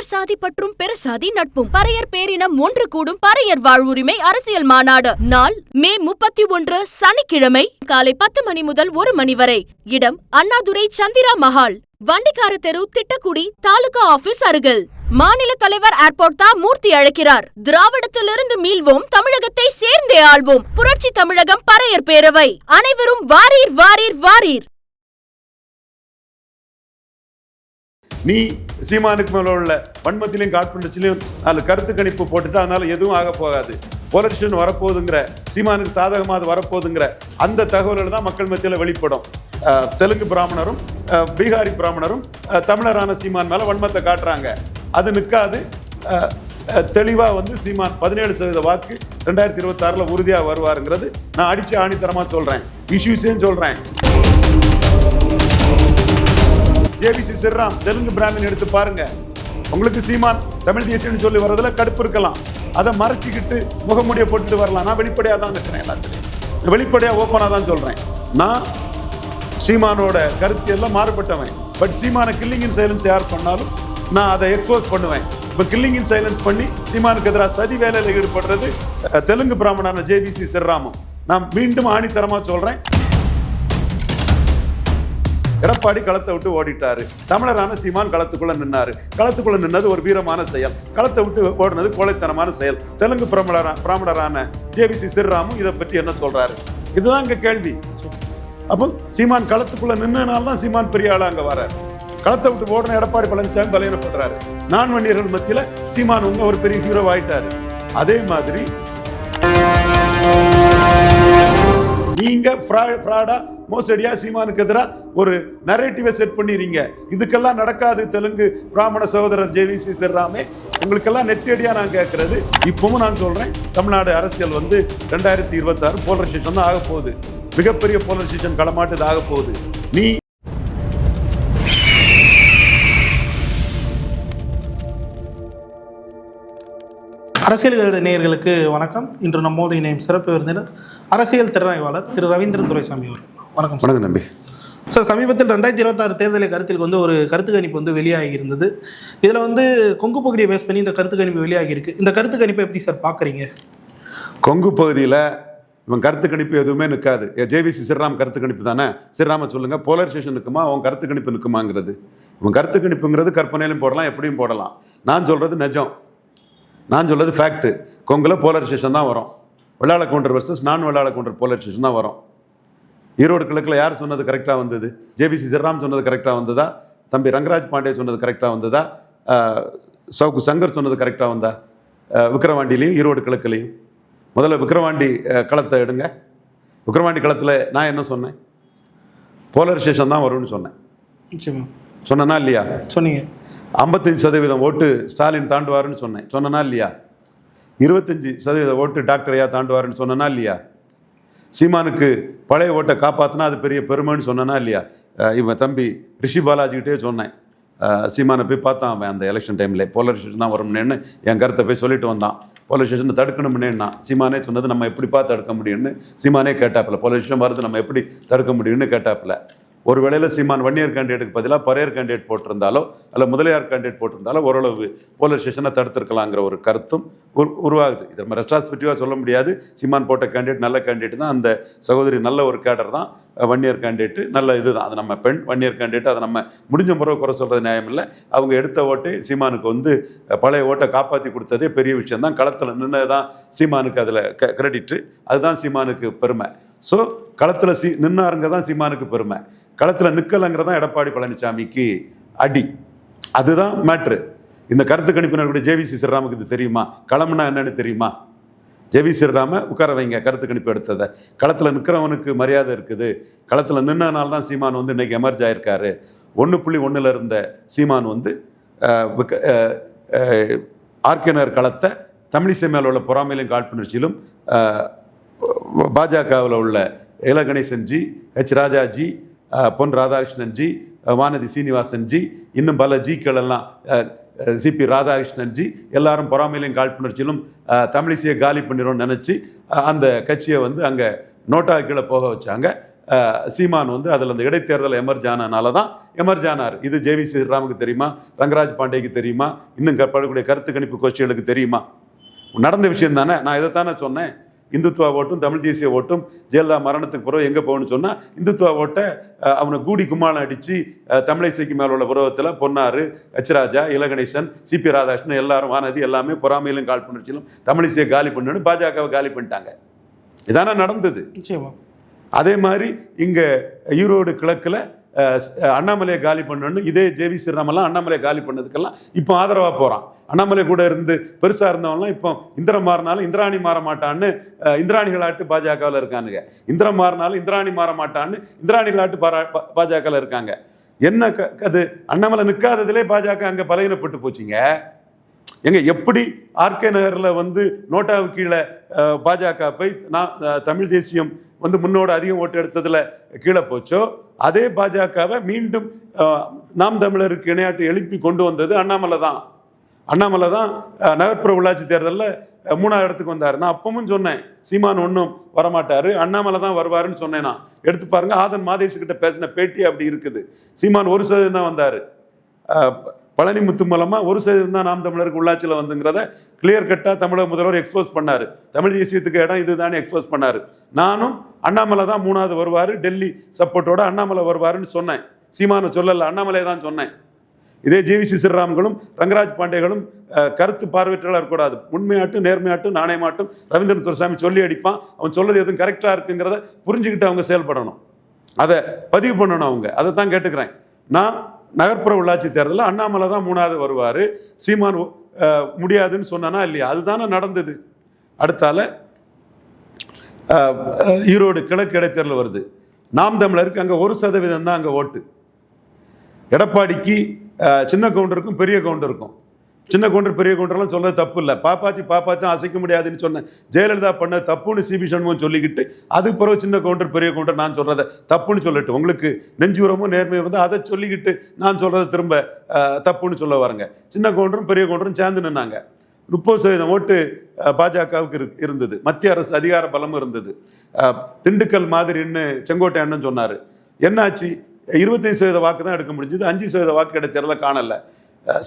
பறையர் சாதி பற்றும் பெருசாதி நட்பும் பறையர் பேரினம் ஒன்று கூடும் பறையர் வாழ்வுரிமை அரசியல் மாநாடு. நாள் மே முப்பத்தி ஒன்று சனிக்கிழமை காலை பத்து மணி முதல் ஒரு மணி வரை. இடம் அண்ணாதுரை சந்திரா மஹால். வண்டிக்கார தெரு திட்டக்குடி தாலுகா ஆபீஸ் அருகில். மாநில தலைவர் ஏர்போர்ட் தா மூர்த்தி அழைக்கிறார். திராவிடத்திலிருந்து மீள்வோம் தமிழகத்தை சேர்ந்தே ஆள்வோம். புரட்சி தமிழகம் பறையர் பேரவை. அனைவரும் வாரீர் வாரீர் வாரீர். நீ சீமானுக்கு மேல உள்ள வன்மத்திலையும் காட்பண்டச்சிலையும் நாலு கருத்து கணிப்பு போட்டுட்டு அதனால எதுவும் ஆக போகாது. போலரிஷன் வரப்போகுதுங்கிற சீமானுக்கு சாதகமாக அது வரப்போகுதுங்கிற அந்த தகவல்கள் தான் மக்கள் மத்தியில் வெளிப்படும். தெலுங்கு பிராமணரும் பீகாரி பிராமணரும் தமிழரான சீமான் மேலே வன்மத்தை காட்டுறாங்க. அது நிற்காது தெளிவாக வந்து சீமான் பதினேழு சதவீத வாக்கு ரெண்டாயிரத்தி இருபத்தாறில் உறுதியாக வருவாருங்கிறது நான் அடித்து ஆணித்தரமாக சொல்கிறேன் இஷ்யூஸையும் சொல்கிறேன் ஜேவிசி சிறாம் தெலுங்கு பிராமின் எடுத்து பாருங்க. உங்களுக்கு சீமான் தமிழ் தேசியம்னு சொல்லி வர்றதுல கடுப்பு இருக்கலாம். அதை மறைச்சிக்கிட்டு முகமூடியை போட்டுட்டு வரலாம். நான் வெளிப்படையாக தான் இருக்கிறேன் எல்லாத்துலையும். வெளிப்படையாக ஓப்பனாக தான் சொல்கிறேன் நான் சீமானோட கருத்து எல்லாம் மாறுபட்டவன். பட் சீமான கில்லிங் இன் சைலன்ஸ் யார் பண்ணாலும் நான் அதை எக்ஸ்போஸ் பண்ணுவேன். இப்போ கில்லிங் இன் சைலன்ஸ் பண்ணி சீமானுக்கு எதிராக சதி வேலையில் ஈடுபடுறது தெலுங்கு பிராமணான ஜேபிசி சிறராமம் நான் மீண்டும் ஆணித்தரமாக சொல்கிறேன் எடப்பாடி களத்தை விட்டு ஓடிட்டாரு. தமிழரான சீமான் களத்துக்குள்ள நின்னாரு. களத்துக்குள்ள நின்னது ஒரு வீரமான செயல். களத்தை விட்டு ஓடினது கோழைத்தனமான செயல். தெலுங்கு பிரமலரா பிராமணரான ஜேபிசி சிறுராமும் இதை பற்றி என்ன சொல்றாரு? இதுதான் இங்க கேள்வி. அப்போ சீமான் களத்துக்குள்ள நின்னனால தான் சீமான் பெரிய ஆளா அங்க வராரு களத்தை விட்டு ஓடின எடப்பாடி பழனிசாமி பண்றாரு நான் வன்னியர்கள் மத்தியில சீமான் உங்க ஒரு பெரிய ஹீரோ ஆயிட்டாரு. அதே மாதிரி நீங்க ஃப்ராடா மோசடியா சீமானுக்கு எதிராக ஒரு நரேட்டிவை செட் பண்ணிடுறீங்க இதுக்கெல்லாம் நடக்காது தெலுங்கு பிராமண சகோதரர் ஜேவிசி சிறாமே உங்களுக்கெல்லாம் நெத்தியடியாக நான் கேட்குறது இப்பவும் நான் சொல்கிறேன் தமிழ்நாடு அரசியல் வந்து ரெண்டாயிரத்தி இருபத்தாறு போலரைசேஷன் தான் ஆக போகுது. மிகப்பெரிய போலரைசேஷன் களமாட்டு ஆக போகுது. நீ அரசியல் நேயர்களுக்கு வணக்கம். இன்று நம்மோது இணையும் சிறப்பு விருந்தினர் அரசியல் திறனாய்வாளர் திரு ரவீந்திரன் துரைசாமி அவர் வணக்கம். வணக்கம் தம்பி. சார் சமீபத்தில் ரெண்டாயிரத்தி இருபத்தாறு தேர்தலை கருத்தில் வந்து ஒரு கருத்து கணிப்பு வந்து வெளியாகி இருந்தது இதில் வந்து கொங்கு பகுதியை பேஸ் பண்ணி இந்த கருத்து கணிப்பு வெளியாகி இருக்கு இந்த கருத்து கணிப்பை எப்படி சார் பார்க்குறீங்க? கொங்கு பகுதியில் இவன் கருத்து கணிப்பு எதுவுமே நிற்காது. ஜேவிசி சிறுராம் கருத்து கணிப்பு தானே? சிறுராம சொல்லுங்க போலரைசேஷன் நிற்குமா அவன் கருத்து கணிப்பு நிற்குமாங்கிறது. இவன் கருத்து கணிப்புங்கிறது கற்பனையிலும் போடலாம் எப்படியும் போடலாம். நான் சொல்றது நிஜம். நான் சொல்றது ஃபேக்ட் கொங்குல போலரைசேஷன் தான் வரும். வெள்ளாள கவுண்டர் வர்சஸ் நான் வெள்ளாள கவுண்டர் போலரைசேஷன் தான் வரும். ஈரோடு கிழக்கில் யார் சொன்னது கரெக்டாக வந்தது? ஜேபிசி சிறுராம் சொன்னது கரெக்டாக வந்ததா? தம்பி ரங்கராஜ் பாண்டே சொன்னது கரெக்டாக வந்ததா? சவுக்கு சங்கர் சொன்னது கரெக்டாக வந்தா ஆஹ், விக்கிரவாண்டிலையும் ஈரோடு கிழக்குலையும். முதல்ல விக்கிரவாண்டி களத்தை எடுங்க. விக்கிரவாண்டி களத்தில் நான் என்ன சொன்னேன்? போலரைசேஷன் தான் வரும்னு சொன்னேன். நிச்சயமா. சொன்னனா இல்லையா? சொன்னீங்க. ஐம்பத்தஞ்சு சதவீதம் ஓட்டு ஸ்டாலின் தாண்டுவாருன்னு சொன்னேன். சொன்னனா இல்லையா? இருபத்தஞ்சி சதவீத ஓட்டு டாக்டர் ஐயா தாண்டுவாருன்னு சொன்னனா இல்லையா? சீமானுக்கு பழைய ஓட்டை காப்பாற்றினா அது பெரிய பெருமைன்னு சொன்னனா இல்லையா? இவன் தம்பி ரிஷி பாலாஜிக்கிட்டே சொன்னேன். சீமானை போய் பார்த்தான் அவன் அந்த எலெக்ஷன் டைமில் போலரைசேஷன் தான் வரும்னு என் கருத்தை போய் சொல்லிட்டு வந்தான். போலரைசேஷனை தடுக்கணும்னேன்னா சீமானே சொன்னது நம்ம எப்படிப்பா தடுக்க முடியும்னு சீமானே கேட்டாப்புல. போலரைசேஷன் வருது நம்ம எப்படி தடுக்க முடியும்னு கேட்டாப்புல. ஒரு வேளையில் சீமான் வன்னியர் கேண்டிடேட்டுக்கு பதிலாக பரையர் கேண்டிடேட் போட்டிருந்தாலோ அல்ல முதலியார் கேண்டிடேட் போட்டிருந்தாலோ ஓரளவு போலரைசேஷனை தடுத்திருக்கலாங்கிற ஒரு கருத்தும் உரு உருவாகுது. இது நம்ம ரெஸ்ட்ராஸ்பெக்டிவாக சொல்ல முடியாது. சீமான் போட்ட கேண்டிடேட் நல்ல கேண்டிடேட் தான். அந்த சகோதரி நல்ல ஒரு கேடர் தான். வன்னியர் கேண்டிடேட்டு நல்ல இதுதான். அது நம்ம பெண் வன்னியர் கேண்டிடேட் அதை நம்ம முடிஞ்ச முறை குறை சொல்கிறது நியாயம் இல்லை. அவங்க எடுத்த ஓட்டு சீமானுக்கு வந்து பழைய ஓட்டை காப்பாற்றி கொடுத்ததே பெரிய விஷயம் தான். களத்தில் நின்று தான் சீமானுக்கு அதில் க கிரெடிட்டு அதுதான் சீமானுக்கு பெருமை. ஸோ களத்தில் சி நின்னாருங்க தான் சீமானுக்கு பெருமை. களத்தில் நிற்கலைங்கிறதான் எடப்பாடி பழனிசாமிக்கு அடி. அதுதான் மேட்ரு இந்த கருத்து கணிப்பினர்களுடைய ஜேவிசி சிறராமுக்கு இது தெரியுமா? களம்னா என்னன்னு தெரியுமா? ஜெவி ஸ்ரீராம உட்கார வைங்க கருத்து கணிப்பு எடுத்ததை. களத்தில் நிற்கிறவனுக்கு மரியாதை இருக்குது. களத்தில் நின்னனால தான் சீமான் வந்து இன்றைக்கி எமர்ஜ் ஆயிருக்காரு. ஒன்று புள்ளி ஒன்றில் இருந்த சீமான் வந்து ஆர்கனர் விக்க- களத்தை தமிழிசை மேல உள்ள பொறாமையிலும் காழ்ப்புணர்ச்சியிலும் பாஜகவில் உள்ள இல கணேசன்ஜி ஹெச் ராஜாஜி பொன் ராதாகிருஷ்ணன்ஜி அஹ், வானதி சீனிவாசன்ஜி இன்னும் பல ஜிக்கள் எல்லாம் சிபி ராதாகிருஷ்ணன்ஜி எல்லாரும் பொறாமையிலையும் காழ்ப்புணர்ச்சியிலும் தமிழிசையை காலி பண்ணிடும்னு நினச்சி அந்த கட்சியை வந்து அங்கே நோட்டா கீழே போக வச்சாங்க. சீமான் வந்து அதில் அந்த இடைத்தேர்தல் எமர்ஜ் ஆனனால தான் எமர்ஜ் ஆனார். இது ஜேவி ஸ்ரீராமுக்கு தெரியுமா? ரங்கராஜ் பாண்டேக்கு தெரியுமா? இன்னும் க- படக்கூடிய கருத்து கணிப்பு கோஷ்டிகளுக்கு தெரியுமா? நடந்த விஷயம் தானே? நான் இதைத்தானே சொன்னேன். இந்துத்துவா ஓட்டும் தமிழ் தேசிய ஓட்டும் ஜெயலலிதா மரணத்துக்கு பிறகு எங்கே போகணும்னு சொன்னால் இந்துத்துவா ஓட்டை அவனை கூடி கும்மாளம் அடித்து தமிழிசைக்கு மேல உள்ள புரவத்தில் பொன்னாறு ஹெச்ராஜா இலகணேசன் சிபி ராதாகிருஷ்ணன் எல்லாரும் வானதி எல்லாமே பொறாமையிலும் கால் புணர்ச்சியிலும் தமிழிசையை காலி பண்ணுன்னு பாஜகவை காலி பண்ணிட்டாங்க. இதானே நடந்தது? நிச்சயமா. அதே மாதிரி இங்கே ஈரோடு கிழக்கில் அண்ணாமலையை காலி பண்ணணும்னு இதே ஜேவி ஸ்ரீராமெல்லாம் அண்ணாமலையை காலி பண்ணதுக்கெல்லாம் இப்போ ஆதரவாக போகிறான் அண்ணாமலை கூட இருந்து பெருசாக இருந்தவங்களாம் இப்போ இந்திரம் மாறினாலும் இந்திராணி மாற மாட்டான்னு இந்திராணிகளாட்டு பாஜகவில் இருக்கானுங்க. இந்திரம் மாறினாலும் இந்திராணி மாற மாட்டான்னு இந்திராணிகளாட்டு பாரா பா- பாஜகவில் இருக்காங்க. என்ன க அது அண்ணாமலை நிற்காததிலே பாஜக அங்கே பலகீனப்பட்டு போச்சுங்க. எங்க எப்படி ஆர்கே நகரில் வந்து நோட்டாவுக்கு கீழே பாஜக போய் நான் தமிழ் தேசியம் வந்து முன்னோட அதிகம் ஓட்டு எடுத்ததில் கீழே போச்சோ அதே பாஜகவை மீண்டும் நாம் தமிழருக்கு இணையாட்டு எழுப்பி கொண்டு வந்தது அண்ணாமலை தான். அண்ணாமலை தான் நகர்ப்புற உள்ளாட்சி தேர்தலில் மூணாவது இடத்துக்கு வந்தார். நான் அப்பவும் சொன்னேன் சீமான் ஒன்றும் வரமாட்டார் அண்ணாமலை தான் வருவாருன்னு சொன்னேன் நான். எடுத்து பாருங்க ஆதன் மாதேஷ் கிட்ட பேசின பேட்டி அப்படி இருக்குது. சீமான் ஒரு சதவீதம் தான் வந்தார். பழனி முத்து மூலமாக ஒரு சதவீதம் தான் நாம் தமிழருக்கு உள்ளாட்சியில் வந்துங்கிறத கிளியர் கட்டாக தமிழக முதல்வர் எக்ஸ்போஸ் பண்ணார். தமிழ் தேசியத்துக்கு இடம் இதுதானே எக்ஸ்போஸ் பண்ணார். நானும் அண்ணாமலை தான் மூணாவது வருவார். டெல்லி சப்போர்ட்டோட அண்ணாமலை வருவாருன்னு சொன்னேன். சீமானை சொல்லலை அண்ணாமலை தான் சொன்னேன். இதே ஜிவி ஸ்ரீராம்களும் ரங்கராஜ் பாண்டேகளும் கருத்து பார்வையற்றலாக இருக்கக்கூடாது. உண்மையாட்டும் நேர்மையாட்டும் நாணயமாட்டும் ரவீந்திரன் துரசாமி சொல்லி அடிப்பான். அவன் சொல்லது எதுவும் கரெக்டாக இருக்குங்கிறத புரிஞ்சுக்கிட்டு அவங்க செயல்படணும். அதை பதிவு பண்ணணும் அவங்க. அதை தான் கேட்டுக்கிறேன். நான் நகர்ப்புற உள்ளாட்சி தேர்தலில் அண்ணாமலை தான் மூணாவது வருவார். சீமான் முடியாதுன்னு சொன்னானா இல்லையா? அதுதானே நடந்தது. அடுத்தால ஈரோடு கிழக்கு இடைத்தேர்தல் வருது. நாம் தமிழருக்கு அங்கே ஒரு சதவீதம் தான் அங்கே ஓட்டு. எடப்பாடிக்கு சின்ன கவுண்டருக்கும் பெரிய கவுண்டருக்கும். சின்ன கவுண்டர் பெரிய கவுண்டர்லாம் சொல்றது தப்பு இல்லை பாப்பாத்தி பாப்பாத்தி அசைக்க முடியாதுன்னு சொன்னேன். ஜெயலலிதா பண்ண தப்புன்னு சிபி சண்முகம் சொல்லிக்கிட்டு அதுக்கு பிறகு சின்ன கவுண்டர் பெரிய கவுண்டர் நான் சொல்கிறத தப்புன்னு சொல்லட்டு உங்களுக்கு நெஞ்சுரமும் நேர்மையும் வந்து அதை சொல்லிக்கிட்டு நான் சொல்கிறத திரும்ப தப்புன்னு சொல்ல வரேங்க. சின்ன கவுண்டரும் பெரிய கவுண்டரும் சேர்ந்து நின்னாங்க. முப்பது சதவீதம் ஓட்டு பாஜகவுக்கு இரு இருந்தது. மத்திய அரசு அதிகார பலமும் இருந்தது. திண்டுக்கல் மாதிரின்னு செங்கோட்டை அண்ணன் சொன்னார். என்னாச்சு? இருபத்தைந்து சதவீத வாக்கு தான் எடுக்க முடிஞ்சது. அஞ்சு சதவீத வாக்கு எடுத்த காணல காணலை.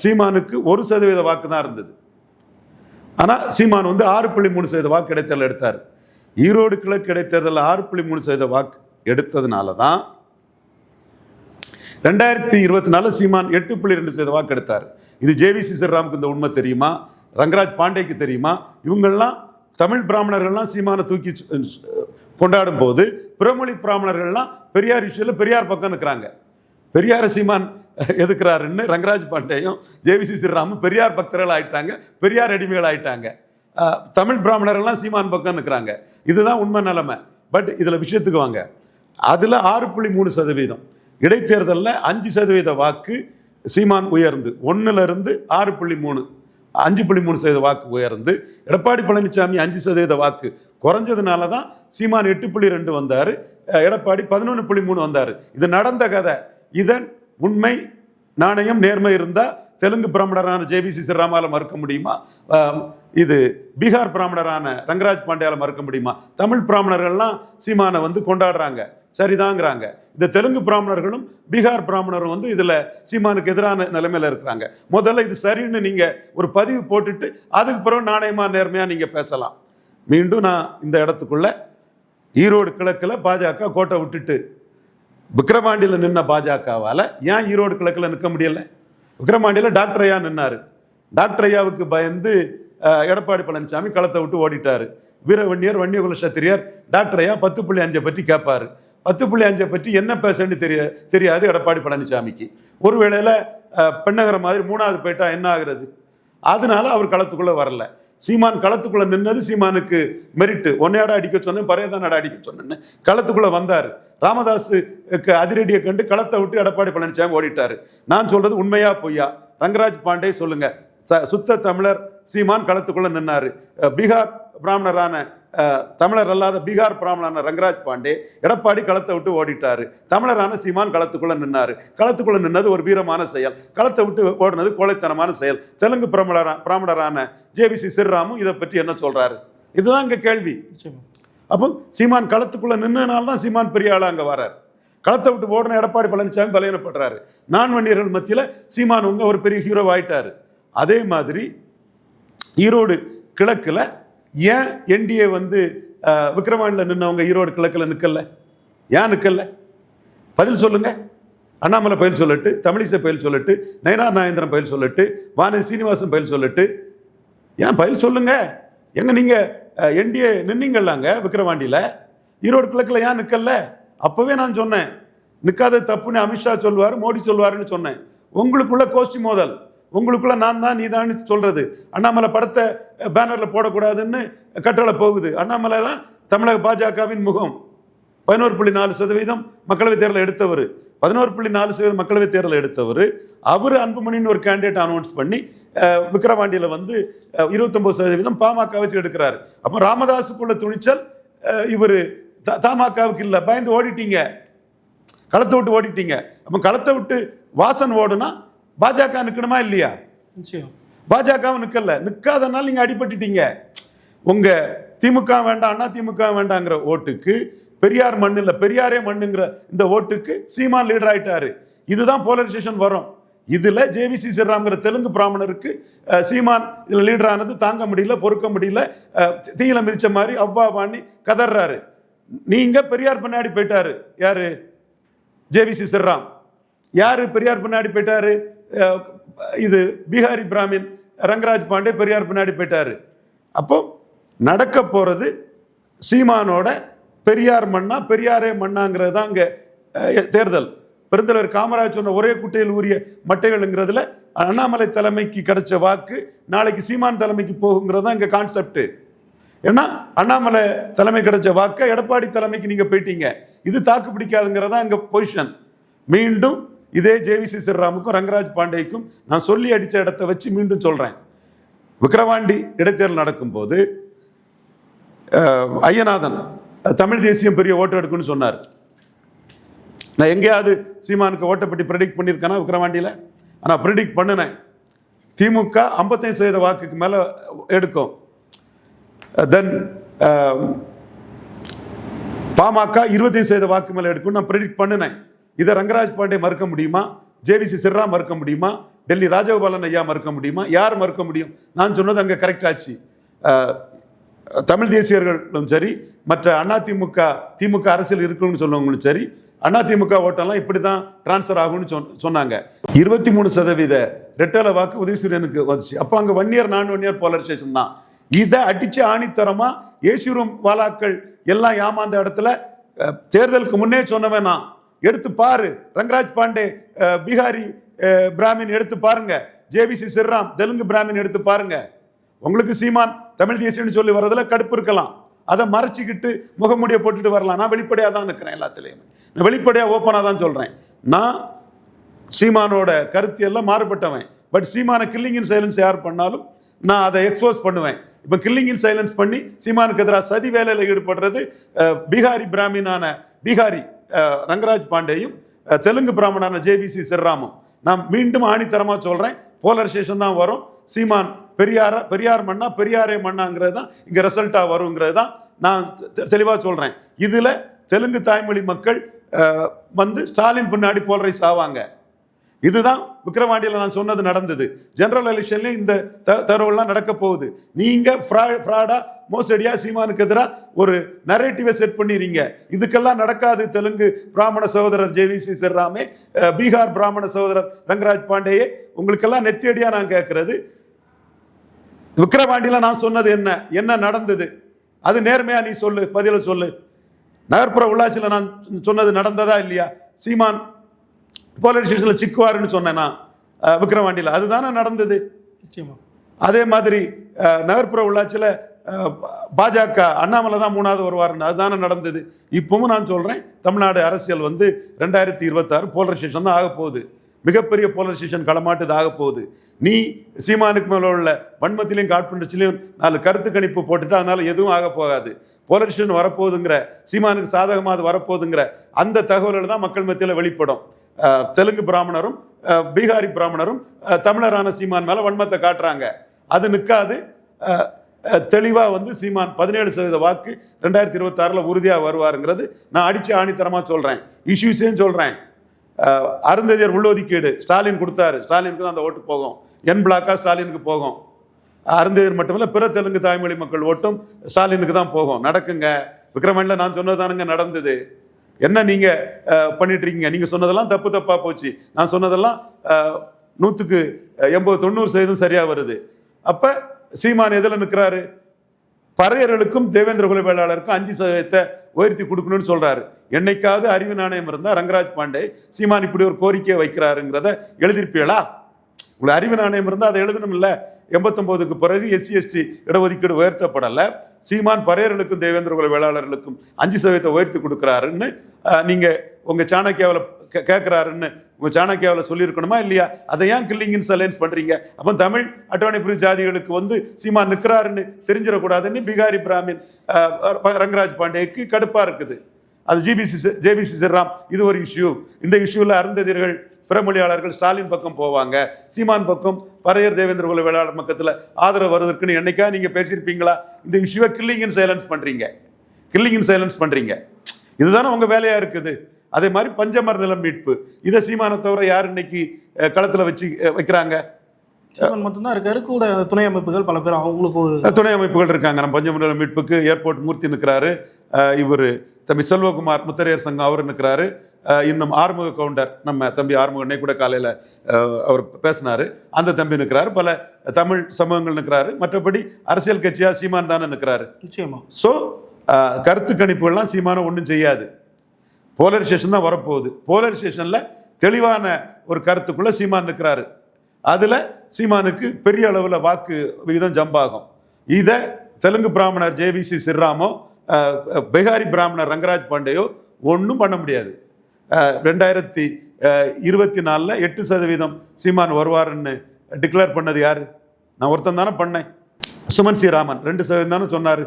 சீமானுக்கு ஒரு சதவீத வாக்கு தான் இருந்தது. ஆனால் சீமான் வந்து ஆறு புள்ளி மூணு சதவீத வாக்கு இடைத்தேர்தல் எடுத்தார். ஈரோடு கிழக்கு இடைத்தேர்தலில் ஆறு புள்ளி மூணு சதவீத வாக்கு எடுத்ததுனால தான் ரெண்டாயிரத்தி இருபத்தி நாலு சீமான் எட்டு புள்ளி ரெண்டு சதவீத வாக்கு எடுத்தார். இது ஜேவிசி ஸ்ரீராமுக்கு இந்த உண்மை தெரியுமா? ரங்கராஜ் பாண்டேக்கு தெரியுமா? இவங்கெல்லாம் தமிழ் பிராமணர்கள்லாம் சீமானை தூக்கி கொண்டாடும் போது பிறமொழி பிராமணர்கள்லாம் பெரியார் இஷ்யூவில் பெரியார் பக்கம் இருக்கிறாங்க பெரியார் சீமான் எதுக்குறாருன்னு ரங்கராஜ் பாண்டேயும் ஜேவிசி ஸ்ரீராமும் பெரியார் பக்தர்கள் ஆயிட்டாங்க பெரியார் அடிமைகள் ஆயிட்டாங்க. தமிழ் பிராமணர்கள்லாம் சீமான் பக்கம் இருக்கிறாங்க இதுதான் உண்மை நிலைமை. பட் இதில் விஷயத்துக்கு வாங்க. அதில் ஆறு புள்ளி மூணு சதவீதம். இடைத்தேர்தலில் அஞ்சு சதவீத வாக்கு சீமான் உயர்ந்து. ஒன்றுலேருந்து ஆறு புள்ளி மூணு அஞ்சு புள்ளி மூணு சதவீத வாக்கு உயர்ந்து. எடப்பாடி பழனிசாமி அஞ்சு சதவீத வாக்கு குறைஞ்சதுனால தான் சீமான் எட்டு புள்ளி ரெண்டு வந்தார். எடப்பாடி பதினொன்று புள்ளி மூணு வந்தார். இது நடந்த கதை. இதன் உண்மை நாணயம் நேர்மை இருந்தால் தெலுங்கு பிராமணரான ஜேபிசி ஸ்ரீராமால மறுக்க முடியுமா? இது பீகார் பிராமணரான ரங்கராஜ் பாண்டியால மறுக்க முடியுமா? தமிழ் பிராமணர்கள்லாம் சீமானை வந்து கொண்டாடுறாங்க சரிதாங்கிறாங்க. இந்த தெலுங்கு பிராமணர்களும் பீகார் பிராமணரும் வந்து இதில் சீமானுக்கு எதிரான நிலைமையில் இருக்கிறாங்க. முதல்ல இது சரின்னு நீங்கள் ஒரு பதிவு போட்டுட்டு அதுக்கு பிறகு நாணயமாக நேர்மையாக நீங்கள் பேசலாம். மீண்டும் நான் இந்த இடத்துக்குள்ள ஈரோடு கிழக்கில் பாஜக கோட்டை விட்டுட்டு விக்ரமாண்டியில் நின்ன பாஜகவால் ஏன் ஈரோடு கிழக்கில் நிற்க முடியல? விக்ரமாண்டியில் டாக்டர் ஐயா நின்னார். டாக்டர் ஐயாவுக்கு பயந்து எடப்பாடி பழனிசாமி களத்தை விட்டு ஓடிட்டார். வீரவன்னியர் வன்னியகுல சத்திரியர் டாக்டர் ஐயா பத்து புள்ளி அஞ்சை பற்றி கேட்பாரு பத்து புள்ளி அஞ்சை பற்றி என்ன பேசன்னு தெரிய தெரியாது எடப்பாடி பழனிசாமிக்கு. ஒரு வேளையில் பெண்ணகர மாதிரி மூணாவது போயிட்டா என்ன ஆகுறது? அதனால அவர் களத்துக்குள்ளே வரல. சீமான் களத்துக்குள்ள நின்னது சீமானுக்கு மெரிட்டு ஒன்னையாட அடிக்க சொன்னேன்? பரேதானாட அடிக்க சொன்னேன்னு. களத்துக்குள்ள வந்தார். ராமதாஸுக்கு அதிரடியை கண்டு களத்தை விட்டு எடப்பாடி பழனிசாமி ஓடிட்டாரு. நான் சொல்றது உண்மையா பொய்யா? ரங்கராஜ் பாண்டே சொல்லுங்க. ச- சுத்த தமிழர் சீமான் களத்துக்குள்ள நின்னாரு. பீகார் பிராமணரான தமிழர் அல்லாத பீகார் பிராமணரான ரங்கராஜ் பாண்டே எடப்பாடி களத்தை விட்டு ஓடிட்டாரு. தமிழரான சீமான் களத்துக்குள்ள நின்னாரு. களத்துக்குள்ள நின்னது ஒரு வீரமான செயல். களத்தை விட்டு ஓடினது கோழைத்தனமான செயல். தெலுங்கு பிராமணரா பிராமணரான ஜேவிசி சிறுராமும் இதை பற்றி என்ன சொல்றாரு? இதுதான் இங்க கேள்வி. அப்போ சீமான் களத்துக்குள்ள நின்னனால தான் சீமான் பெரிய ஆளா அங்கே வரார் களத்தை விட்டு ஓடின எடப்பாடி பழனிசாமி பலவீனப்படுறாரு நான் வன்னியர்கள் மத்தியில் சீமான் உங்க ஒரு பெரிய ஹீரோ ஆயிட்டாரு. அதே மாதிரி ஈரோடு கிழக்கில் ஏன் என்டிஏ வந்து விக்ரவாணியில் நின்றவங்க ஈரோடு கிழக்கில் நிற்கல ஏன் நிற்கல பதில் சொல்லுங்க. அண்ணாமலை பயில் சொல்லட்டு தமிழிசை பயில் சொல்லட்டு நயனார் நாயந்திரன் பயில் சொல்லட்டு வானதி சீனிவாசன் பயில் சொல்லட்டு ஏன் பதில் சொல்லுங்க? எங்க நீங்க என்டிஏ நின்னீங்களாங்க விக்கிரவாண்டியில் ஈரோடு கிழக்கில் ஏன் நிற்கல அப்போவே நான் சொன்னேன். நிற்காத தப்புன்னு அமித்ஷா சொல்வார் மோடி சொல்வாருன்னு சொன்னேன். உங்களுக்குள்ள கோஷ்டி மோதல். உங்களுக்குள்ள நான் தான் நீ தான் சொல்கிறது அண்ணாமலை படத்தை பேனரில் போடக்கூடாதுன்னு கட்டளை போகுது. அண்ணாமலை தான் தமிழக பாஜகவின் முகம். பதினோரு புள்ளி நாலு சதவீதம் மக்களவைத் தேர்தல் எடுத்தவர். பதினோரு புள்ளி நாலு சதவீதம் மக்களவைத் தேர்தல் எடுத்தவர். அவர் அன்புமணின்னு ஒரு கேண்டிடேட் அனௌன்ஸ் பண்ணி விக்ரவாண்டியில் விக்கிரவாண்டியில் வந்து இருபத்தொம்போது சதவீதம் பாமக வச்சு எடுக்கிறாரு. அப்போ ராமதாஸுக்குள்ள துணிச்சல் இவர் த தமாகவுக்கு இல்லை. பயந்து ஓடிட்டீங்க. களத்தை விட்டு ஓடிட்டீங்க. அப்போ களத்தை விட்டு வாசன் ஓடுனா பாஜக நிற்கணுமா இல்லையா? நிச்சயம். பாஜகவும் நிற்கல நிற்காதனால நீங்கள் அடிபட்டுட்டீங்க. உங்க திமுக வேண்டாம் அண்ணா திமுக வேண்டாங்கிற ஓட்டுக்கு பெரியார் மண் இல்லை பெரியாரே மண்ணுங்கிற இந்த ஓட்டுக்கு சீமான் லீடர் ஆயிட்டாரு. இதுதான் போலரைசேஷன் வரும். இதுல ஜேவிசி ஸ்ரீராம்ங்கிற தெலுங்கு பிராமணருக்கு சீமான் இதுல லீடர் ஆனது தாங்க முடியல பொறுக்க முடியல தீயில மிதிச்ச மாதிரி அவ்வா வாணி கதறாரு நீங்க பெரியார் பின்னாடி போயிட்டாரு. யாரு? ஜேவிசி ஸ்ரீராம் யாரு பெரியார் பின்னாடி போயிட்டாரு? இது பீகாரி பிராமின் ரங்கராஜ் பாண்டே பெரியார் பின்னாடி போயிட்டார். அப்போ நடக்க போகிறது சீமானோட பெரியார் மண்ணா பெரியாரே மண்ணாங்கிறது தான் அங்கே தேர்தல். பெருந்தலைவர் காமராஜ் சொன்ன ஒரே குட்டையில் ஊறிய மட்டைகள்ங்கிறதுல அண்ணாமலை தலைமைக்கு கிடைச்ச வாக்கு நாளைக்கு சீமான் தலைமைக்கு போகுங்கிறது தான் இங்கே கான்செப்ட்டு ஏன்னா அண்ணாமலை தலைமை கிடைச்ச வாக்கை எடப்பாடி தலைமைக்கு நீங்கள் போயிட்டீங்க. இது தாக்கு பிடிக்காதுங்கிறதா இங்கே பொசிஷன் மீண்டும் இதே ஜேவிசி ஸ்ரீராமுக்கும் ரங்கராஜ் பாண்டேக்கும் நான் சொல்லி அடித்த இடத்த வச்சு மீண்டும் சொல்கிறேன் விக்கிரவாண்டி இடைத்தேர்தல் நடக்கும்போது ஐயநாதன் தமிழ் தேசியம் பெரிய ஓட்டு எடுக்கும்னு சொன்னார். நான் எங்கேயாவது சீமானுக்கு ஓட்டை பற்றி ப்ரெடிக்ட் பண்ணியிருக்கேனா விக்கிரவாண்டியில்? ஆனால் ப்ரெடிக்ட் பண்ணினேன். திமுக ஐம்பத்தைந்து சதவீத வாக்குக்கு மேலே எடுக்கும். தென் பாமக இருபத்தைந்து சதவீத வாக்கு மேலே எடுக்கும் நான் ப்ரெடிக்ட் பண்ணினேன். இதை ரங்கராஜ் பாண்டே மறுக்க முடியுமா? ஜேவிசி சிர்ரா மறுக்க முடியுமா? டெல்லி ராஜகோபாலன் ஐயா மறுக்க முடியுமா? யார் மறுக்க முடியும்? நான் சொன்னது அங்கே கரெக்ட் ஆச்சு. தமிழ் தேசியர்களும் சரி மற்ற அதிமுக திமுக அரசியல் இருக்குன்னு சொன்னவங்களும் சரி அதிமுக ஓட்டெல்லாம் இப்படி தான் டிரான்ஸ்ஃபர் ஆகும்னு சொன் சொன்னாங்க. இருபத்தி மூணு சதவீத ரெட்டலை வாக்கு உதயசூரியனுக்கு வந்துச்சு. அப்போ அங்கே ஒன் இயர் நான் ஒன் இயர் போலரைசேஷன் தான். இதை அடிச்சு ஏசி ரூம் வாலாக்கள் எல்லாம் ஏமாந்த இடத்துல தேர்தலுக்கு முன்னே சொன்னவன் நான். எடுத்து பாரு. ரங்கராஜ் பாண்டே பீகாரி பிராமின் எடுத்து பாருங்க. ஜேவிசி சிறாம் தெலுங்கு பிராமின் எடுத்து பாருங்க. உங்களுக்கு சீமான் தமிழ் தேசியம்னு சொல்லி வரதுல கடுப்பு இருக்கலாம். அதை மறைச்சிக்கிட்டு முகமூடியை போட்டுட்டு வரலாம். நான் வெளிப்படையாக தான் இருக்கிறேன் எல்லாத்துலேயுமே. நான் வெளிப்படையாக ஓப்பனாக தான் சொல்கிறேன் நான் சீமானோட கருத்தியெல்லாம் மாறுபட்டவன். பட் சீமான கில்லிங் இன் சைலன்ஸ் யார் பண்ணாலும் நான் அதை எக்ஸ்போஸ் பண்ணுவேன். இப்போ கில்லிங் இன் சைலன்ஸ் பண்ணி சீமானுக்கு எதிராக சதி வேலையில் ஈடுபடுறது பீகாரி பிராமினான பீகாரி. ரங்கராஜ் பாண்டேயும் தெலுங்கு பிராமணான ஜேபிசி சிறராமும். நான் மீண்டும் ஆணித்தரமாக சொல்கிறேன் போலரைசேஷன் தான் வரும். சீமான் பெரியார பெரியார் மண்ணா பெரியாரே மண்ணாங்கிறது தான் இங்கே ரிசல்ட்டாக வருங்கிறது தான் நான் தெளிவாக சொல்கிறேன் இதில் தெலுங்கு தாய்மொழி மக்கள் வந்து ஸ்டாலின் பின்னாடி போலரைஸ் ஆவாங்க. இதுதான் விக்ரவாண்டியில் நான் சொன்னது நடந்தது. ஜெனரல் எலெக்ஷன்லேயும் இந்த த தரவுலாம் நடக்க போகுது. நீங்கள் ஃப்ரா ஃப்ராடாக மோசடியாக சீமானுக்கு எதிராக ஒரு நரேட்டிவை செட் பண்ணிடுறீங்க இதுக்கெல்லாம் நடக்காது தெலுங்கு பிராமண சகோதரர் ஜேவிசி செர்ராமே பீகார் பிராமண சகோதரர் ரங்கராஜ் பாண்டேயே உங்களுக்கெல்லாம் நெத்தியடியாக நான் கேட்குறது விக்ரவாண்டியில் நான் சொன்னது என்ன? என்ன நடந்தது? அது நேர்மையாக நீ சொல்லு பதில சொல்லு. நகர்ப்புற உள்ளாட்சியில் நான் சொன்னது நடந்ததா இல்லையா? சீமான் போலீஸ் ஸ்டேஷனில் சிக்குவாருன்னு சொன்னேன் நான். அஹ், விக்கிரவாண்டியில். அதுதானே நடந்தது. நிச்சயமா. அதே மாதிரி நகர்ப்புற உள்ளாட்சியில் பாஜக அண்ணாமலை தான் மூணாவது வருவாருன்னு. அதுதானே நடந்தது. இப்பவும் நான் சொல்கிறேன் தமிழ்நாடு அரசியல் வந்து ரெண்டாயிரத்தி இருபத்தாறு போலரைசேஷன் தான் ஆக போகுது. மிகப்பெரிய போலரைசேஷன் களமாட்டுது ஆக போகுது. நீ சீமானுக்கு மேலே உள்ள வன்மத்திலையும் காட்புண்டச்சிலையும் நாலு கருத்து கணிப்பு போட்டுட்டு அதனால எதுவும் ஆக போகாது. போலரைசேஷன் வரப்போகுதுங்கிற சீமானுக்கு சாதகமாக அது வரப்போகுதுங்கிற அந்த தகவல்கள் தான் மக்கள் மத்தியில் வெளிப்படும். தெலுங்கு பிராமணரும் பீகாரி பிராமணரும் தமிழரான சீமான் மேலே வன்மத்தை காட்டுறாங்க. அது நிற்காது தெளிவாக வந்து சீமான் பதினேழு சதவீத வாக்கு ரெண்டாயிரத்தி இருபத்தாறில் உறுதியாக வருவாருங்கிறது நான் அடித்து ஆணித்தரமாக சொல்கிறேன் இஷ்யூஸையும் சொல்கிறேன் அருந்ததியர் உள்ளொதுக்கீடு ஸ்டாலின் கொடுத்தாரு. ஸ்டாலினுக்கு தான் அந்த ஓட்டு போகும். என் பிளாக்கா ஸ்டாலினுக்கு போகும். அருந்ததியர் மட்டுமில்லை பிற தெலுங்கு தாய்மொழி மக்கள் ஓட்டும் ஸ்டாலினுக்கு தான் போகும். நடக்குங்க. விக்ரமணியில் நான் சொன்னது தானுங்க நடந்தது. என்ன நீங்கள் பண்ணிட்டுருக்கீங்க? நீங்கள் சொன்னதெல்லாம் தப்பு தப்பாக போச்சு. நான் சொன்னதெல்லாம் நூற்றுக்கு எண்பது தொண்ணூறு சதவீதம் சரியாக வருது. அப்போ சீமான் எதில் நிற்கிறாரு பறையர்களுக்கும் தேவேந்திர குல வேளாளருக்கும் அஞ்சு சதவீதத்தை உயர்த்தி கொடுக்கணும்னு சொல்கிறாரு என்னைக்காவது அறிவு நாணயம் இருந்தால் ரங்கராஜ் பாண்டே சீமான் இப்படி ஒரு கோரிக்கையை வைக்கிறாருங்கிறத எழுதிருப்பீங்களா? உங்களுக்கு அறிவு நாணயம் இருந்தால் அதை எழுதணும் இல்லை எண்பத்தொம்போதுக்கு பிறகு எஸ்சி எஸ்டி இடஒதுக்கீடு உயர்த்தப்படலை. சீமான் பறையர்களுக்கும் தேவேந்திர குல வேளாளர்களுக்கும் அஞ்சு சதவீதத்தை உயர்த்தி கொடுக்குறாருன்னு நீங்கள் உங்கள் சாணக்கியாவில் சாணக்கியாவில் கேட்குறாருன்னு உங்கள் சாணக்கியாவில் சொல்லியிருக்கணுமா இல்லையா? அதை ஏன் கில்லிங் சைலன்ஸ் பண்ணுறீங்க அப்போ தமிழ் அட்டவணை பிரிவு ஜாதிகளுக்கு வந்து சீமான் நிற்கிறாருன்னு தெரிஞ்சிடக்கூடாதுன்னு பிகாரி பிராமின் ரங்கராஜ் பாண்டேக்கு கடுப்பாக இருக்குது. அது ஜிபிசி ஜேபிசி சிறாம் இது ஒரு இஷ்யூ இந்த இஷ்யூவில் அருந்ததியர்கள் பிறமொழியாளர்கள் ஸ்டாலின் பக்கம் போவாங்க சீமான் பக்கம் பறையர் தேவேந்திர குல வேளாளர் பக்கத்தில் ஆதரவு வருவதற்குன்னு என்னைக்கா நீங்கள் பேசியிருப்பீங்களா? இந்த இஷ்யூவை கில்லிங்கன் சைலன்ஸ் பண்ணுறீங்க கில்லிங்கன் சைலன்ஸ் பண்ணுறீங்க இதுதானே உங்கள் வேலையாக இருக்குது. அதே மாதிரி பஞ்சமர் நிலம் மீட்பு. இதை சீமானத்தவரை யார் இன்னைக்கு களத்தில் வச்சு வைக்கிறாங்க? சீமான் மட்டும்தான் இருக்காரு. கூட துணை அமைப்புகள் பல பேர் அவங்களுக்கு ஒரு துணை அமைப்புகள் இருக்காங்க. நம்ம பஞ்சமண்டல மீட்புக்கு ஏர்போர்ட் மூர்த்தி நிற்கிறாரு இவர் தம்பி செல்வகுமார் முத்தரையர் சங்கம் அவர் நிற்கிறாரு இன்னும் ஆறுமுக கவுண்டர் நம்ம தம்பி ஆறுமுகனே கூட காலையில் அவர் பேசினாரு. அந்த தம்பி நிற்கிறாரு பல தமிழ் சமூகங்கள் நிற்கிறாரு மற்றபடி அரசியல் கட்சியாக சீமான் தானே நிற்கிறாரு நிச்சயமா. ஸோ கருத்து கணிப்புகள்லாம் சீமானம் ஒன்றும் செய்யாது. போலரைசேஷன் தான் வரப்போகுது. போலரைசேஷனில் தெளிவான ஒரு கருத்துக்குள்ளே சீமான் நிற்கிறாரு அதில் சீமானுக்கு பெரிய அளவில் வாக்கு விகிதம் ஜம்ப் ஆகும். இதை தெலுங்கு பிராமணர் ஜேவிசி சிறாமோ பீகாரி பிராமணர் ரங்கராஜ் பாண்டேயோ ஒன்றும் பண்ண முடியாது. ரெண்டாயிரத்தி இருபத்தி நாலில் எட்டு சதவீதம் சீமான் வருவாருன்னு டிக்ளேர் பண்ணது யார்? நான் ஒருத்தன் தானே பண்ணேன். சுமன் சி ராமன் ரெண்டு சதவீதம் தானே சொன்னார்.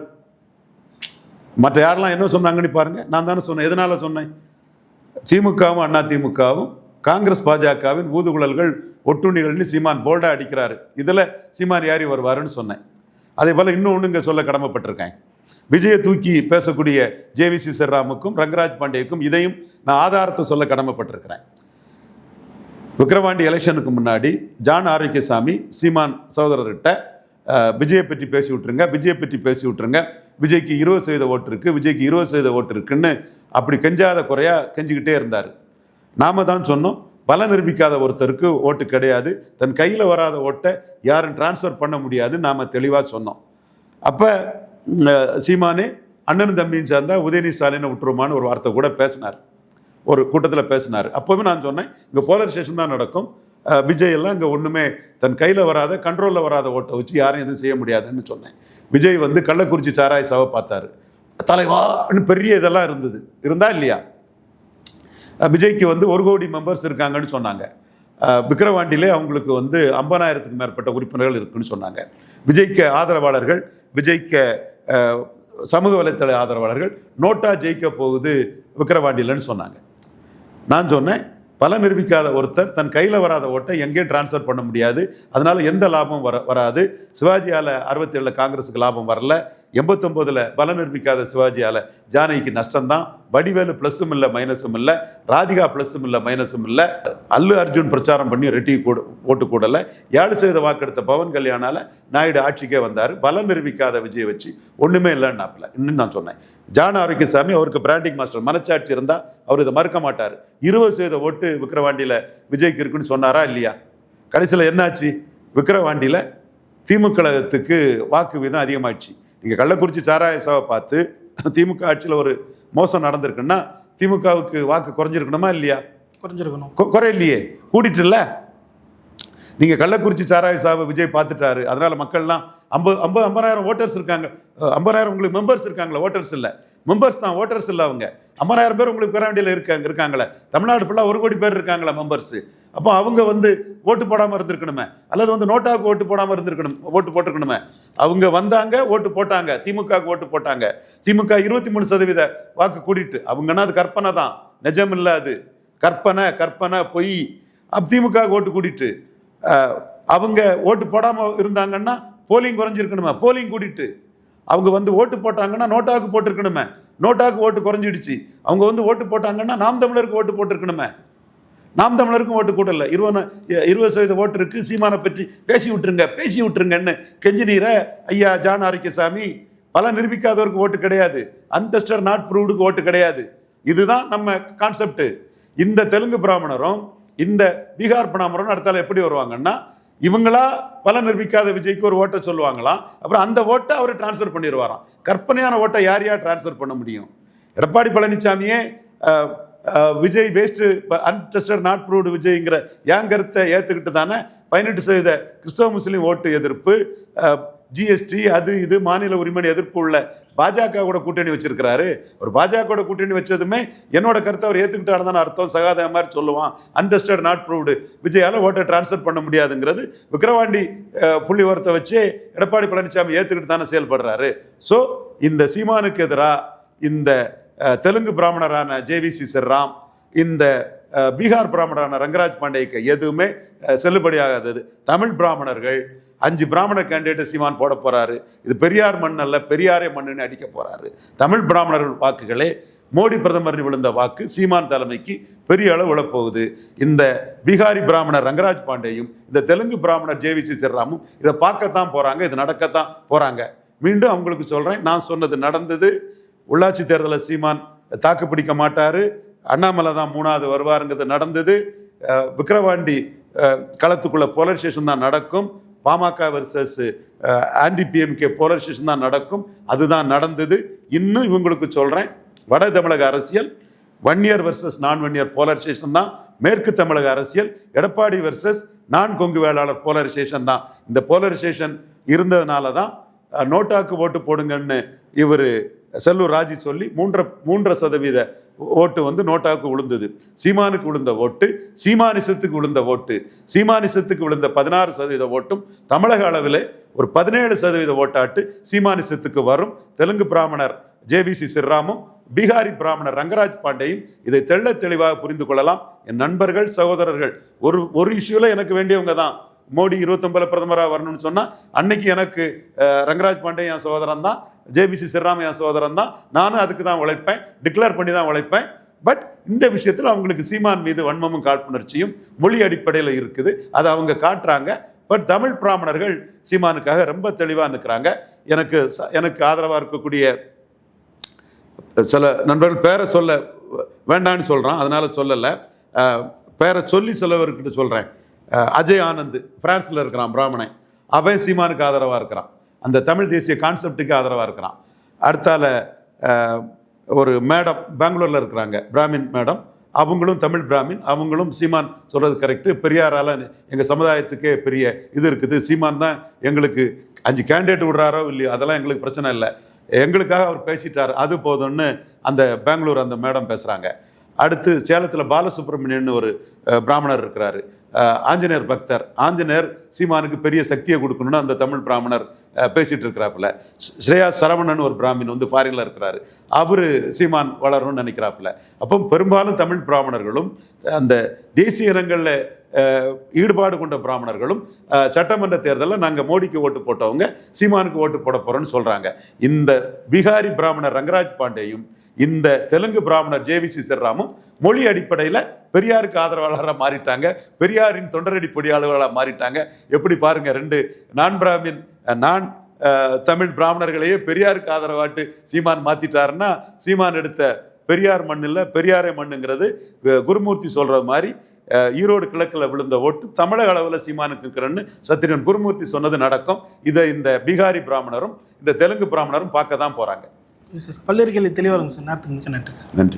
மற்ற யாரெல்லாம் என்ன சொன்னாங்கன்னு பாருங்கள் நான் தானே சொன்னேன். எதனால் சொன்னேன்? திமுகவும் அண்ணா திமுகவும் காங்கிரஸ் பாஜகவின் ஊதுகுழல்கள் ஒட்டுண்ணிகள்னு சீமான் போல்டாக அடிக்கிறாரு. இதில் சீமான் யாரி வருவாருன்னு சொன்னேன். அதே போல் இன்னும் ஒன்றுங்க சொல்ல கடமைப்பட்டிருக்கேன். விஜயை தூக்கி பேசக்கூடிய ஜேவிசி சர்ராமுக்கும் ரங்கராஜ் பாண்டேவுக்கும் இதையும் நான் ஆதாரத்தை சொல்ல கடமைப்பட்டிருக்கிறேன். விக்ரவாண்டி எலெக்ஷனுக்கு முன்னாடி ஜான் ஆரோக்கியசாமி சீமான் சகோதரர்கிட்ட விஜயை பற்றி பேசி விட்ருங்க விஜயை பற்றி பேசி விட்ருங்க விஜய்க்கு இருபது சதவீத ஓட்டு இருக்குது விஜய்க்கு இருபது சதவீத ஓட்டு இருக்குன்னு அப்படி கெஞ்சாத குறையாக கெஞ்சிக்கிட்டே இருந்தார். நாம தான் சொன்னோம் பல நிரூபிக்காத ஒருத்தருக்கு ஓட்டு கிடையாது தன் கையில் வராத ஓட்டை யாரும் டிரான்ஸ்ஃபர் பண்ண முடியாது நாம் தெளிவாக சொன்னோம். அப்போ சீமானே அண்ணன் தம்பியும் சேர்ந்தா உதயநிதி ஸ்டாலினை விட்டுருமான்னு ஒரு வார்த்தை கூட பேசினார். ஒரு கூட்டத்தில் பேசினார். அப்போவே நான் சொன்னேன் இங்கே போலரைசேஷன் தான் நடக்கும். விஜய் எல்லாம் இங்கே ஒன்றுமே தன் கையில் வராத கண்ட்ரோலில் வராத ஓட்டை வச்சு யாரும் எதுவும் செய்ய முடியாதுன்னு சொன்னேன். விஜய் வந்து கள்ளக்குறிச்சி சாராய் சாவை பார்த்தாரு. தலைவான்னு பெரிய இதெல்லாம் இருந்தது. இருந்தா இல்லையா? விஜய்க்கு வந்து ஒரு கோடி மெம்பர்ஸ் இருக்காங்கன்னு சொன்னாங்க. விக்ரவாண்டிலே விக்கிரவாண்டியிலே அவங்களுக்கு வந்து ஐம்பதாயிரத்துக்கு மேற்பட்ட உறுப்பினர்கள் இருக்குன்னு சொன்னாங்க. விஜய்க்கு ஆதரவாளர்கள் விஜய்க்கு சமூக வலைத்தள ஆதரவாளர்கள் நோட்டா ஜெயிக்க போகுது விக்கிரவாண்டியிலன்னு சொன்னாங்க. நான் சொன்னேன் பல நிரூபிக்காத ஒருத்தர் தன் கையில் வராத ஓட்டை எங்கேயும் டிரான்ஸ்ஃபர் பண்ண முடியாது. அதனால் எந்த லாபமும் வர வராது. சிவாஜியால் அறுபத்தேழில் காங்கிரஸுக்கு லாபம் வரல. எண்பத்தொம்போதில் பல நிரூபிக்காத சிவாஜியால் ஜானகிக்கு நஷ்டம்தான். வடிவேலு ப்ளஸ்ஸும் இல்லை மைனஸும் இல்லை ராதிகா ப்ளஸ்ஸும் இல்லை மைனஸும் இல்லை. அல்லு அர்ஜுன் பிரச்சாரம் பண்ணி ரெட்டி கூட ஓட்டு கூடலை. ஏழு சதவீத வாக்கெடுத்த பவன் கல்யாணால நாயுடு ஆட்சிக்கே வந்தார். பலம் நிரூபிக்காத விஜயை வச்சு ஒன்றுமே இல்லைன்னாப்பில் இன்னும் நான் சொன்னேன். ஜான் ஆரோக்கியசாமி அவருக்கு பிராண்டிங் மாஸ்டர் மனச்சாட்சி இருந்தால் அவர் இதை மறுக்க மாட்டார். இருபது சதவீத ஓட்டு விக்கிரவாண்டியில் விஜய்க்கு இருக்குன்னு சொன்னாரா இல்லையா? கடைசியில் என்னாச்சு? விக்கிரவாண்டியில் திமுகத்துக்கு வாக்கு வீதம் அதிகமாயிடுச்சு. நீங்கள் கள்ளக்குறிச்சி சாராயசாவை பார்த்து திமுக ஆட்சியில் ஒரு மோசம் நடந்திருக்குன்னா திமுகவுக்கு வாக்கு குறைஞ்சிருக்கணுமா இல்லையா? குறைஞ்சிருக்கணும். குறையில்லையே கூட்டிட்டுல்ல? நீங்கள் கள்ளக்குறிச்சி சாராய சாவை விஜய் பார்த்துட்டாரு. அதனால மக்கள்லாம் ஐம்பது ஐம்பது ஐம்பதாயிரம் ஓட்டர்ஸ் இருக்காங்க. ஐம்பதாயிரம் உங்களுக்கு மெம்பர்ஸ் இருக்காங்களா ஓட்டர்ஸ் இல்லை. மெம்பர்ஸ் தான் ஓட்டர்ஸ் இல்லை அவங்க. ஐம்பதாயிரம் பேர் உங்களுக்கு பெறாண்டியில் இருக்காங்க இருக்காங்களே. தமிழ்நாடு ஃபுல்லாக ஒரு கோடி பேர் இருக்காங்களா மெம்பர்ஸ் அப்போ அவங்க வந்து ஓட்டு போடாமல் இருந்திருக்கணுமே. அல்லது வந்து நோட்டாவுக்கு ஓட்டு போடாமல் இருந்திருக்கணும் ஓட்டு போட்டிருக்கணுமே. அவங்க வந்தாங்க ஓட்டு போட்டாங்க. திமுகவுக்கு ஓட்டு போட்டாங்க. திமுக இருபத்தி மூணு சதவீத வாக்கு கூட்டிட்டு அவங்கன்னா அது கற்பனை தான். நிஜம் இல்லை அது. கற்பனை கற்பனை பொய். அப் திமுக ஓட்டு கூட்டிட்டு அவங்க ஓட்டு போடாமல் இருந்தாங்கன்னா போலிங் குறைஞ்சிருக்கணுமே போலிங் கூட்டிட்டு. அவங்க வந்து ஓட்டு போட்டாங்கன்னா நோட்டாவுக்கு போட்டிருக்கணுமே. நோட்டாவுக்கு ஓட்டு குறைஞ்சிடுச்சு. அவங்க வந்து ஓட்டு போட்டாங்கன்னா நாம் தமிழருக்கு ஓட்டு போட்டிருக்கணுமே. நாம் தமிழருக்கும் ஓட்டு கூட்டல. இருபது இருபது சதவீத ஓட்டு இருக்குது சீமானை பற்றி பேசி விட்டுருங்க பேசி விட்டுருங்கன்னு கெஞ்சினீரை ஐயா ஜான் ஆரோக்கியசாமி பல நிரூபிக்காதவருக்கு ஓட்டு கிடையாது. அன்டெஸ்டர் நாட் ப்ரூவ்டுக்கு ஓட்டு கிடையாது. இதுதான் நம்ம கான்செப்ட் இந்த தெலுங்கு பிராமணரும் இந்த பீகார் பிராமணரும் அடுத்தால எப்படி வருவாங்கன்னா இவங்களா பல நிரூபிக்காத விஜய்க்கு ஒரு ஓட்டை சொல்லுவாங்களாம் அப்புறம் அந்த ஓட்டை அவர் டிரான்ஸ்ஃபர் பண்ணிடுவாராம். கற்பனையான ஓட்டை யார் யார் டிரான்ஸ்ஃபர் பண்ண முடியும்? Edappadi பழனிசாமியே Vijay waste untested not proved விஜய்ங்கிற ஏன் கருத்தை ஏற்றுக்கிட்டு தானே? பதினெட்டு சதவீத கிறிஸ்தவ முஸ்லீம் ஓட்டு எதிர்ப்பு ஜிஎஸ்டி அது இது மாநில உரிமை எதிர்ப்பு உள்ள பாஜக கூட கூட்டணி வச்சிருக்கிறாரு. ஒரு பாஜக கூட கூட்டணி வச்சதுமே என்னோட கருத்தை அவர் ஏற்றுக்கிட்டாரு தானே அர்த்தம். சகாதா மாதிரி சொல்லுவான். அண்டர்ஸ்டட் நாட் ப்ரூவ்டு விஜயால ஓட்டை டிரான்ஸ்ஃபர் பண்ண முடியாதுங்கிறது விக்ரவாண்டி புள்ளி உரத்தை வச்சு எடப்பாடி பழனிசாமி ஏற்றுக்கிட்டு தானே செயல்படுறாரு. ஸோ இந்த சீமானுக்கு எதிராக இந்த தெலுங்கு பிராமணரான ஜேவிசி செர்ராம் இந்த பீகார் பிராமணரான ரங்கராஜ் பாண்டேக்கு எதுவுமே செல்லுபடியாகாதது. தமிழ் பிராமணர்கள் அஞ்சு பிராமண கேண்டிடேட் சீமான் போட போகிறாரு இது பெரியார் மண் அல்ல பெரியாரே மண்ணுன்னு அடிக்க போகிறாரு தமிழ் பிராமணர்கள் வாக்குகளே மோடி பிரதமர் விழுந்த வாக்கு சீமான் தலைமைக்கு பெரிய அளவு விழப்போகுது. இந்த பீகாரி பிராமணர் ரங்கராஜ் பாண்டேயும் இந்த தெலுங்கு பிராமணர் ஜேவிசி சிறராமும் இதை பார்க்கத்தான் போகிறாங்க இது நடக்கத்தான் போகிறாங்க மீண்டும் அவங்களுக்கு சொல்கிறேன் நான் சொன்னது நடந்தது. உள்ளாட்சி தேர்தலில் சீமான் தாக்கு பிடிக்க மாட்டார். அண்ணாமலை தான் மூணாவது வருவாருங்கிறது நடந்தது. விக்ரவாண்டி விக்கிரவாண்டி அஹ், களத்துக்குள்ள போலரைசேஷன் தான் நடக்கும். PMK versus anti PMK polarisation தான் நடக்கும். அதுதான் நடந்தது. இன்னும் இவங்களுக்கு சொல்கிறேன் வட தமிழக அரசியல் வன்னியர் இயர் வர்சஸ் நான் வன்னியர் இயர் போலரைசேஷன் தான். மேற்கு தமிழக அரசியல் எடப்பாடி வர்சஸ் நான் கொங்கு வேளாளர் போலரைசேஷன் தான். இந்த போலரைசேஷன் இருந்ததுனால தான் நோட்டாக்கு ஓட்டு போடுங்கன்னு இவர் செல்லூர் ராஜி சொல்லி மூன்றரை மூன்றரை சதவீத ஓட்டு வந்து நோட்டாவுக்கு விழுந்தது சீமானுக்கு விழுந்த ஓட்டு சீமானிசத்துக்கு விழுந்த ஓட்டு சீமானிசத்துக்கு விழுந்த பதினாறு சதவீத ஓட்டும் தமிழக அளவில் ஒரு பதினேழு சதவீத ஓட்டாட்டு சீமானிசத்துக்கு வரும். தெலுங்கு பிராமணர் ஜேபிசி சிர்ராமும் பீகாரி பிராமணர் ரங்கராஜ் பாண்டேயும் இதை தெள்ள தெளிவாக புரிந்து கொள்ளலாம். என் நண்பர்கள் சகோதரர்கள் ஒரு ஒரு இஷ்யூவில் எனக்கு வேண்டியவங்க தான். மோடி இருபத்தொம்பதில் பிரதமராக வரணும்னு சொன்னால் அன்னைக்கு எனக்கு ரங்கராஜ் பாண்டே என் சகோதரன் தான் ஜேபிசி சிறராம என் சகோதரன் தான் நானும் அதுக்கு தான் உழைப்பேன் டிக்ளேர் பண்ணி தான் உழைப்பேன். பட் இந்த விஷயத்தில் அவங்களுக்கு சீமான் மீது வன்மமும் காழ்ப்புணர்ச்சியும் மொழி அடிப்படையில் இருக்குது. அதை அவங்க காட்டுறாங்க. பட் தமிழ் பிராமணர்கள் சீமானுக்காக ரொம்ப தெளிவாக நிற்கிறாங்க எனக்கு ச- எனக்கு ஆதரவாக இருக்கக்கூடிய சில நண்பர்கள் பேரை சொல்ல வேண்டான்னு சொல்கிறான் அதனால் சொல்லலை. பேரை சொல்லி சிலவர்கிட்ட சொல்கிறேன் அஜய் ஆனந்த் பிரான்ஸில் இருக்கிறான் பிராமணன். அவன் சீமானுக்கு ஆதரவாக இருக்கிறான். அந்த தமிழ் தேசிய கான்செப்டுக்கு ஆதரவாக இருக்கிறான். அடுத்தால ஒரு மேடம் பெங்களூரில் இருக்கிறாங்க பிராமின் மேடம். அவங்களும் தமிழ் பிராமின் அவங்களும் சீமான் சொல்கிறது கரெக்டு பெரியாரால் எங்கள் சமுதாயத்துக்கே பெரிய இது இருக்குது. சீமான் தான் எங்களுக்கு அஞ்சு கேண்டிடேட் விடுறாரோ இல்லையோ அதெல்லாம் எங்களுக்கு பிரச்சனை இல்லை. எங்களுக்காக அவர் பேசிட்டார். அது போதும்னு அந்த பெங்களூர் அந்த மேடம் பேசுகிறாங்க அடுத்து சேலத்தில் பாலசுப்ரமணியன் ஒரு பிராமணர் இருக்கிறாரு. ஆஞ்சநேயர் பக்தர். ஆஞ்சநேயர் சீமானுக்கு பெரிய சக்தியை கொடுக்கணும்னு அந்த தமிழ் பிராமணர் பேசிகிட்டு இருக்கிறாப்புல. ஸ்ரேயா சரவணன் ஒரு பிராமின் வந்து ஃபாரினில் இருக்கிறாரு. அவர் சீமான் வளரணும்னு நினைக்கிறாப்புல. அப்போ பெரும்பாலும் தமிழ் பிராமணர்களும் அந்த தேசிய இனங்களில் ஈடுபாடு கொண்ட பிராமணர்களும் சட்டமன்ற தேர்தலில் நாங்கள் மோடிக்கு ஓட்டு போட்டவங்க சீமானுக்கு ஓட்டு போட போகிறோன்னு சொல்கிறாங்க இந்த பீகாரி பிராமணர் ரங்கராஜ் பாண்டேயும் இந்த தெலுங்கு பிராமணர் ஜேவி சிர்ராமும் மொழி அடிப்படையில் பெரியாருக்கு ஆதரவாளராக மாறிட்டாங்க. பெரியாரின் தொண்டரடி பொடியாளர்களாக மாறிட்டாங்க. எப்படி பாருங்க ரெண்டு நான் பிராமின் நான் தமிழ் பிராமணர்களையே பெரியாருக்கு ஆதரவாட்டு சீமான் மாற்றிட்டாருன்னா சீமான் எடுத்த பெரியார் மண்ணில் பெரியாரே மண்ணுங்கிறது குருமூர்த்தி சொல்கிற மாதிரி ஈரோடு கிழக்கில் விழுந்த ஓட்டு தமிழக அளவில் சீமானுக்கு இருக்கிறன்னு சத்திரியன் குருமூர்த்தி சொன்னது நடக்கும். இதை இந்த பீகாரி பிராமணரும் இந்த தெலுங்கு பிராமணரும் பார்க்க தான் போறாங்க. சார் பல்வேறு கேள்வி தெளிவாக சார். நேரத்துக்கு மிக்க நன்றி சார். நன்றி.